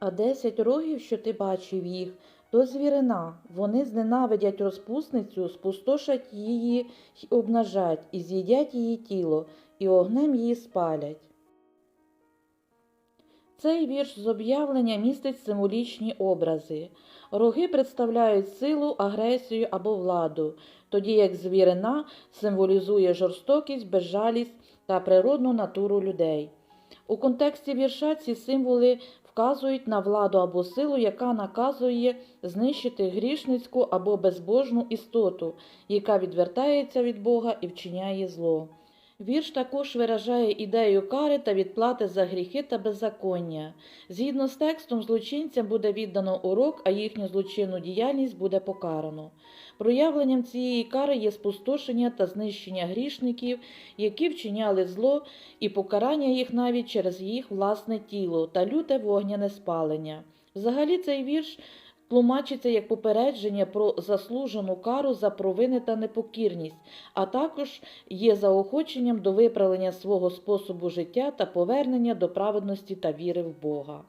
А десять рогів, що ти бачив їх, то звірина. Вони зненавидять розпусницю, спустошать її й обнажать, і з'їдять її тіло, і огнем її спалять. Цей вірш з об'явлення містить символічні образи. Роги представляють силу, агресію або владу, тоді як звірина символізує жорстокість, безжалість та природну натуру людей. У контексті вірша ці символи вказують на владу або силу, яка наказує знищити грішницьку або безбожну істоту, яка відвертається від Бога і вчиняє зло. Вірш також виражає ідею кари та відплати за гріхи та беззаконня. Згідно з текстом, злочинцям буде віддано урок, а їхню злочинну діяльність буде покарано. Проявленням цієї кари є спустошення та знищення грішників, які вчиняли зло, і покарання їх навіть через їх власне тіло та люте вогняне спалення. Взагалі цей вірш тлумачиться як попередження про заслужену кару за провини та непокірність, а також є заохоченням до виправлення свого способу життя та повернення до праведності та віри в Бога.